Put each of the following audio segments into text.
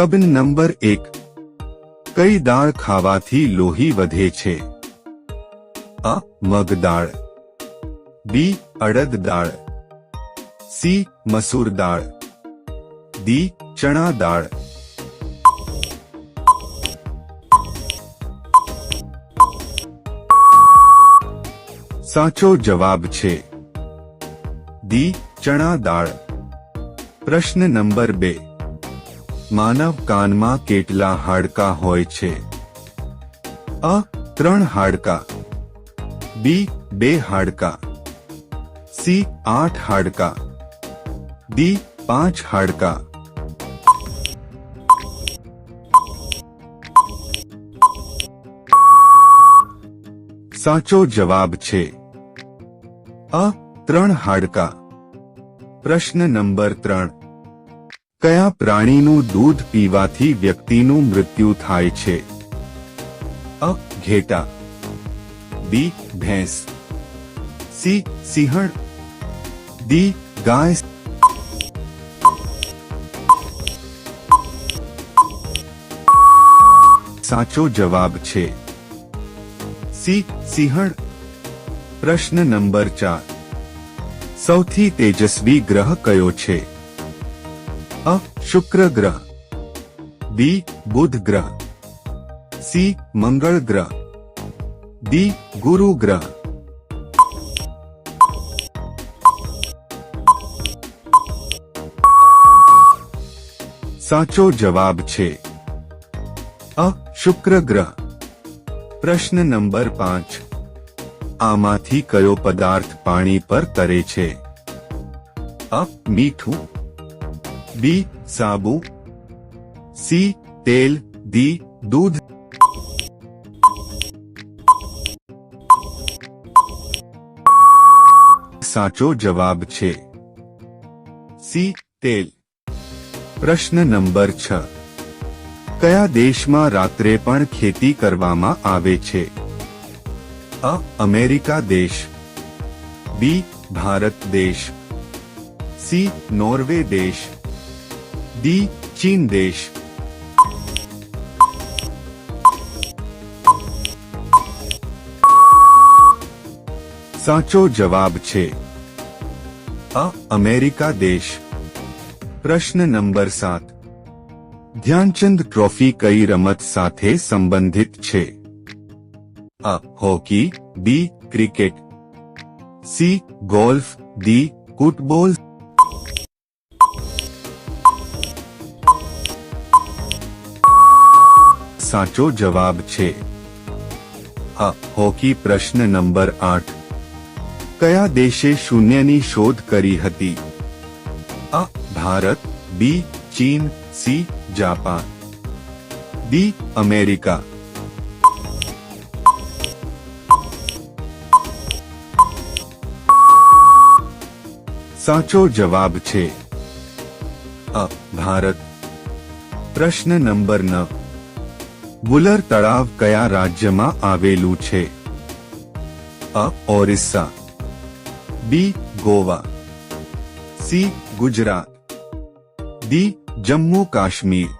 કબન number એક કઈ દાળ ખાવાથી લોહી વધે છે અ મગ દાળ બી અડદ દાળ સી મસૂર દાળ ડી ચણા દાળ સાચો જવાબ છે દી ચણા દાળ પ્રશ્ન નંબર બે માનવ કાનમાં કેટલા હાડકા હોય છે? અ, ત્રણ હાડકા. બી, બે હાડકા. સી, આઠ હાડકા. ડી, પાંચ હાડકા. સાચો જવાબ છે. અ, ત્રણ હાડકા. પ્રશ્ન નંબર ત્રણ. કયા પ્રાણીનું દૂધ પીવાથી વ્યક્તિનું મૃત્યુ થાય છે? અ, ઘેટા. બી, ભેંસ. સી, સિંહણ. ડી, ગાય. સાચો જવાબ છે. સી, સિંહણ. પ્રશ્ન નંબર ચાર. સૌથી તેજસ્વી ગ્રહ કયો છે? અ શુક્ર ગ્રહ. બી બુધ ગ્રહ. સી મંગળ ગ્રહ. ડી ગુરુ ગ્રહ. સાચો જવાબ છે અ શુક્ર ગ્રહ. પ્રશ્ન નંબર પાંચ. આમાંથી કયો પદાર્થ પાણી પર તરે છે? અ મીઠું બી, સાબુ. સી, તેલ. ડી, દૂધ. સાચો જવાબ છે. સી, તેલ. પ્રશ્ન નંબર છ. કયા દેશમાં રાત્રે પણ ખેતી કરવામાં આવે છે? અ, અમેરિકા દેશ. બી, ભારત દેશ. સી, નોર્વે દેશ. ડી ચીન દેશ સાચો જવાબ છે અ અમેરિકા દેશ પ્રશ્ન નંબર સાત ધ્યાનચંદ ટ્રોફી કઈ રમત સાથે સંબંધિત છે અ hockey B cricket C golf D football સાચો જવાબ છે અ હોકી પ્રશ્ન નંબર આઠ કયા દેશે શૂન્યની શોધ કરી હતી અ ભારત બી ચીન સી જાપાન ડી અમેરિકા સાચો જવાબ છે અ ભારત પ્રશ્ન નંબર નવ બુલર તળાવ કયા રાજ્યમાં આવેલું છે અ Orissa B Goa C Gujarat D Jammu Kashmir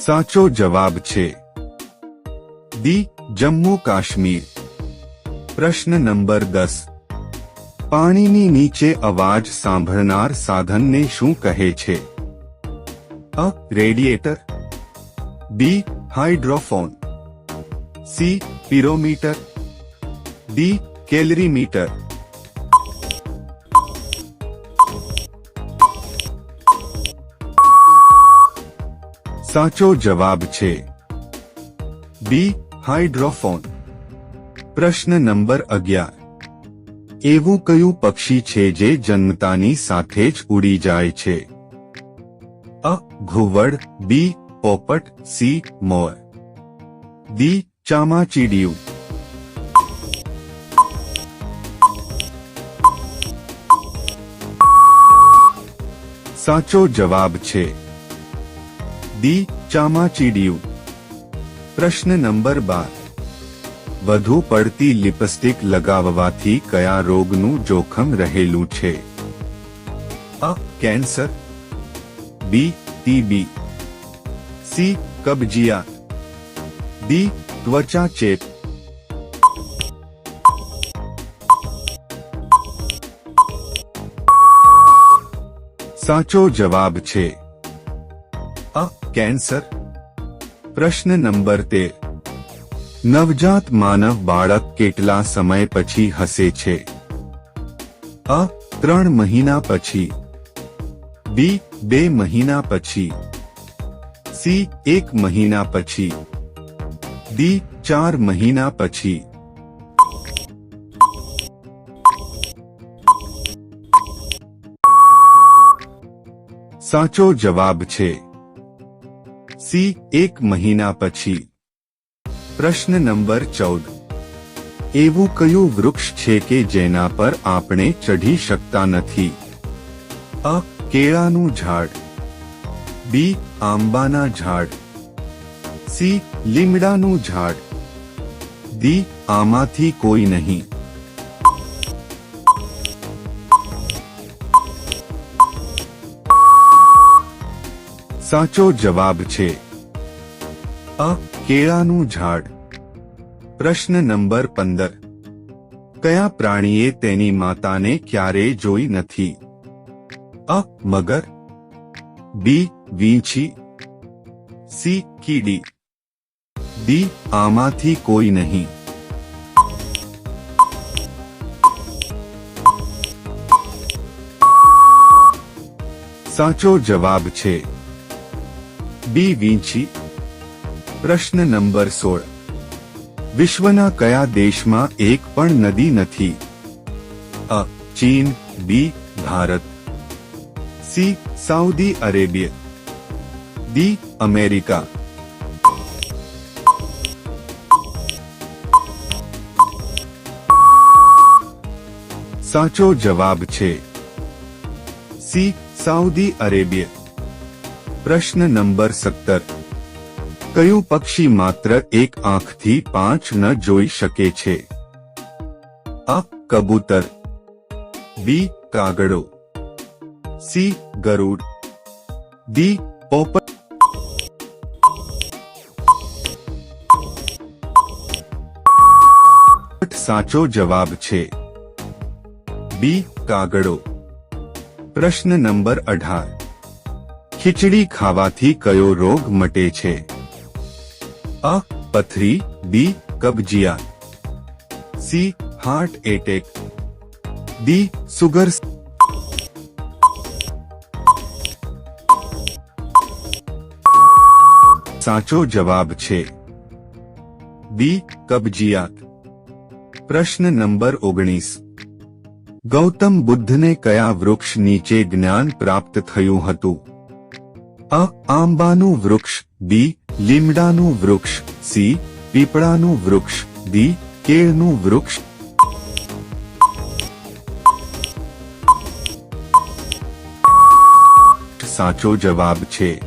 સાચો જવાબ છે ડી જમ્મુ કાશ્મીર પ્રશ્ન નંબર દસ પાણીની નીચે અવાજ સાંભળનાર સાધનને શું કહે છે? અ radiator B, hydrophone. C, pyrometer. D, calorimeter. સાચો જવાબ છે. બી, હાઇડ્રોફોન. પ્રશ્ન નંબર અગિયાર. એવું કયું પક્ષી છે જે જન્મતાની સાથે જ ઉડી જાય છે? અ, ઘુવડ, બી, પોપટ, સી, મોર. દી ચામાચીડિયું. સાચો જવાબ છે. દી ચામાચીડિયું. પ્રશ્ન નંબર બાર. વધુ પડતી લિપસ્ટિક લગાવવાથી કયા રોગનું જોખમ રહેલું છે? અ, કેન્સર. બી ટીબી સી કબજિયાત ડી, ત્વચા ચેપ. સાચો જવાબ છે અ, કેન્સર. પ્રશ્ન નંબર તેર. નવજાત માનવ બાળક કેટલા સમય પછી હસે છે? અ, ત્રણ મહિના પછી. બી, બે મહિના પછી. સી, એક મહિના પછી. ડી, ચાર મહિના પછી. સાચો જવાબ છે. સી, એક મહિના પછી. પ્રશ્ન નંબર ચૌદ એવું કયું વૃક્ષ છે કે જેના પર આપણે ચઢી શકતા નથી અ કેળાનું ઝાડ બી આંબાના ઝાડ સી લીમડાનું ઝાડ ડી આમાંથી કોઈ નહીં સાચો જવાબ છે અ કેળાનું ઝાડ. પ્રશ્ન નંબર પંદર. કયા પ્રાણીએ તેની માતાને ક્યારેય જોઈ નથી? અ. મગર. બી. વીંછી. સી. કીડી. ડી. આમાંથી કોઈ નહીં. સાચો જવાબ છે. બી. વીંછી. પ્રશ્ન નંબર સોળ. વિશ્વના કયા દેશમાં એક પણ નદી નથી? અ. ચીન, B. Bharat. C. Saudi Arabia. D. America. સાચો જવાબ છે સી. Saudi Arabia. પ્રશ્ન નંબર સત્તર. કયું પક્ષી માત્ર એક આંખથી પાંચ ન જોઈ શકે છે? અ, કબૂતર. બી, કાગડો. સી, ગરુડ. દી પોપટ સાચો જવાબ છે. બી, કાગડો. પ્રશ્ન નંબર અઢાર. ખીચડી ખાવાથી કયો રોગ મટે છે? અ, પથરી, બી કબજિયાત C, heart attack. D, sugar સાચો જવાબ છે. બી, કબજિયાત. પ્રશ્ન નંબર ઓગણીસ. ગૌતમ બુદ્ધને કયા વૃક્ષ નીચે જ્ઞાન પ્રાપ્ત થયું હતું? અ, આંબાનું વૃક્ષ, બી લીમડાનું વૃક્ષ, સી, પીપળાનું વૃક્ષ, ડી, કેળનું વૃક્ષ. સાચો જવાબ છે.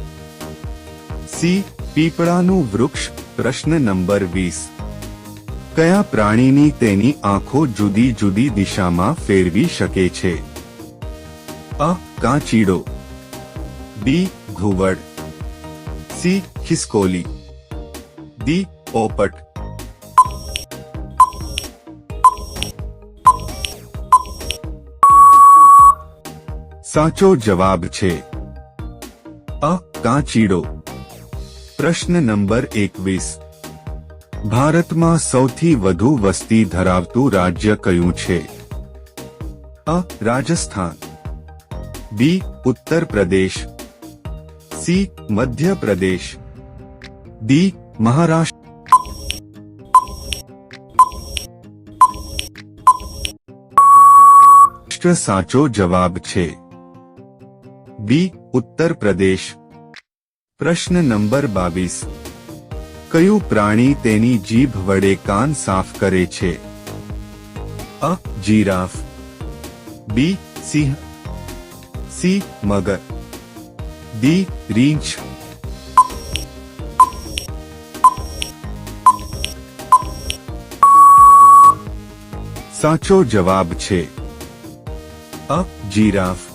સી, પીપળાનું વૃક્ષ, પ્રશ્ન નંબર વીસ. કયા પ્રાણીની તેની આંખો જુદી જુદી દિશામાં ફેરવી શકે છે? અ, કાચીડો. બી, ઘુવડ. સી ખિસકોલી ડી પોપટ સાચો જવાબ છે અ કાચીડો પ્રશ્ન નંબર એકવીસ ભારતમાં સૌથી વધુ વસ્તી ધરાવતું રાજ્ય કયું છે અ રાજસ્થાન બી ઉત્તર પ્રદેશ સી મધ્ય પ્રદેશ ડી મહારાષ્ટ્ર સાચો જવાબ છે બી ઉત્તર પ્રદેશ પ્રશ્ન નંબર બાવીસ કયું પ્રાણી તેની જીભ વડે કાન સાફ કરે છે અ જીરાફ બી સિંહ સી મગર D. Rinch સાચો જવાબ છે અ જીરાફ